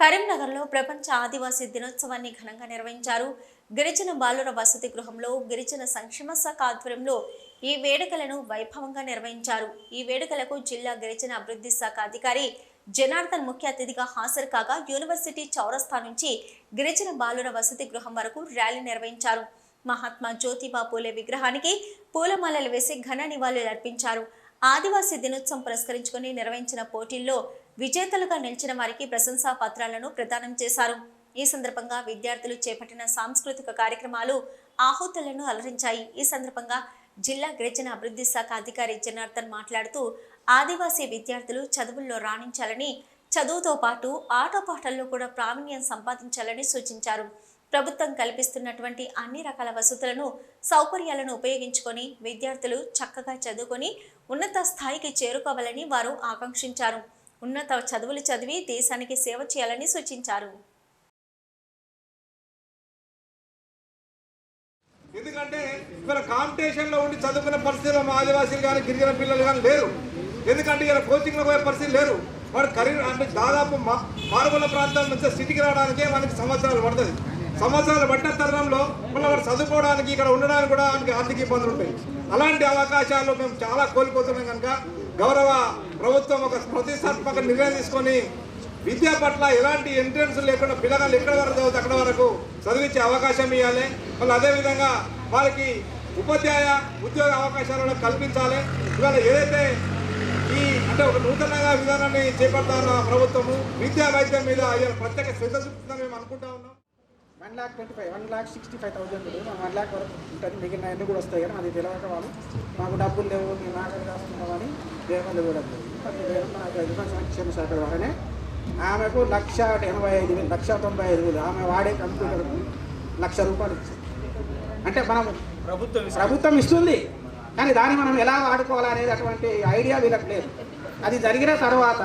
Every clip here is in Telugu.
కరీంనగర్లో ప్రపంచ ఆదివాసీ దినోత్సవాన్ని ఘనంగా నిర్వహించారు. గిరిజన బాలుర వసతి గృహంలో గిరిజన సంక్షేమ శాఖ ఆధ్వర్యంలో ఈ వేడుకలను వైభవంగా నిర్వహించారు. ఈ వేడుకలకు జిల్లా గిరిజన అభివృద్ధి శాఖ అధికారి జనార్దన్ ముఖ్య అతిథిగా హాజరు కాగా యూనివర్సిటీ చౌరస్థా నుంచి గిరిజన బాలుర వసతి గృహం వరకు ర్యాలీ నిర్వహించారు. మహాత్మా జ్యోతిబా పూలే విగ్రహానికి పూలమాలలు వేసి ఘన నివాళులు అర్పించారు. ఆదివాసీ దినోత్సవం పురస్కరించుకొని నిర్వహించిన పోటీల్లో విజేతలుగా నిలిచిన వారికి ప్రశంసా పత్రాలను ప్రదానం చేశారు. ఈ సందర్భంగా విద్యార్థులు చేపట్టిన సాంస్కృతిక కార్యక్రమాలు ఆహుతులను అలరించాయి. ఈ సందర్భంగా జిల్లా గిరిజన అభివృద్ధి శాఖ అధికారి జనార్దన్ మాట్లాడుతూ ఆదివాసీ విద్యార్థులు చదువుల్లో రాణించాలని చదువుతో పాటు ఆటపాటల్లో కూడా ప్రావీణ్యం సంపాదించాలని సూచించారు. ప్రభుత్వం కల్పిస్తున్నటువంటి అన్ని రకాల వసతులను సౌకర్యాలను ఉపయోగించుకొని విద్యార్థులు చక్కగా చదువుకొని ఉన్నత స్థాయికి చేరుకోవాలని వారు ఆకాంక్షించారు. ఉన్నత చదువులు చదివి దేశానికి సేవ చేయాలని సూచించారు. ఎందుకంటే ఇక్కడ కాంపిటీషన్లో ఉండి చదువుకునే పరిస్థితిలో మా ఆదివాసీలు కానీ గిరిజన పిల్లలు కానీ లేరు. ఎందుకంటే ఇక్కడ కోచింగ్లో పోయే పరిస్థితి లేరు. వాడు కరీర్ అంటే దాదాపు మా- మారుమూల ప్రాంతాల నుంచి సిటీకి రావడానికే మనకి సంవత్సరాలు పడుతుంది. సంవత్సరాలు పట్టిన తరుణంలో మళ్ళీ వాడు చదువుకోవడానికి ఇక్కడ ఉండడానికి కూడా మనకి ఆర్థిక ఇబ్బందులు ఉంటాయి. అలాంటి అవకాశాలు మేము చాలా కోల్పోతున్నాం కనుక గౌరవ ప్రభుత్వం ఒక ప్రతిష్టాత్మక నిర్ణయం తీసుకొని విద్య పట్ల ఎలాంటి ఎంట్రన్స్ లేకుండా పిల్లగాళ్ళు ఎక్కడ వరకు చదువుతుంది అక్కడ వరకు చదివించే అవకాశం ఇవ్వాలి. మళ్ళీ అదేవిధంగా వారికి ఉపాధ్యాయ ఉద్యోగ అవకాశాలు కూడా కల్పించాలి. ఇవాళ ఏదైతే ఈ అంటే ఒక నూతనంగా విధానాన్ని చేపడతాన్న ప్రభుత్వము విద్యా వైద్యం మీద ఆయన ప్రత్యేక శ్రద్ధ చూపుతుందని మేము అనుకుంటా ఉన్నాం. One lakh twenty five one lakh sixty five thousand one lakh వరకు ఉంటుంది. మిగిలిన అన్ని కూడా వస్తాయి కానీ అది తెలియక వాళ్ళు. మాకు డబ్బులు లేవు మేము నాగరి రాసుకుంటామని దేవుళ్ళు కూడా సంక్షేమ శాఖ ద్వారానే ఆమెకు లక్ష ఎనభై ఐదు వేలు లక్ష తొంభై ఐదు వేలు. ఆమె వాడే కంప్యూటర్కు లక్ష రూపాయలు ఇచ్చింది. అంటే మనం ప్రభుత్వం ప్రభుత్వం ఇస్తుంది. కానీ దాన్ని మనం ఎలా వాడుకోవాలనేది అటువంటి ఐడియా వీళ్ళకి లేదు. అది జరిగిన తర్వాత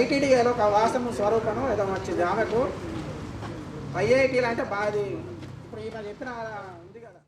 ఐటీడీఏలో ఒక వాసము స్వరూపము ఏదో వచ్చింది. ఆమెకు ఐఐటీలు అంటే బాగా ఇప్పుడు ఈమె చెప్పిన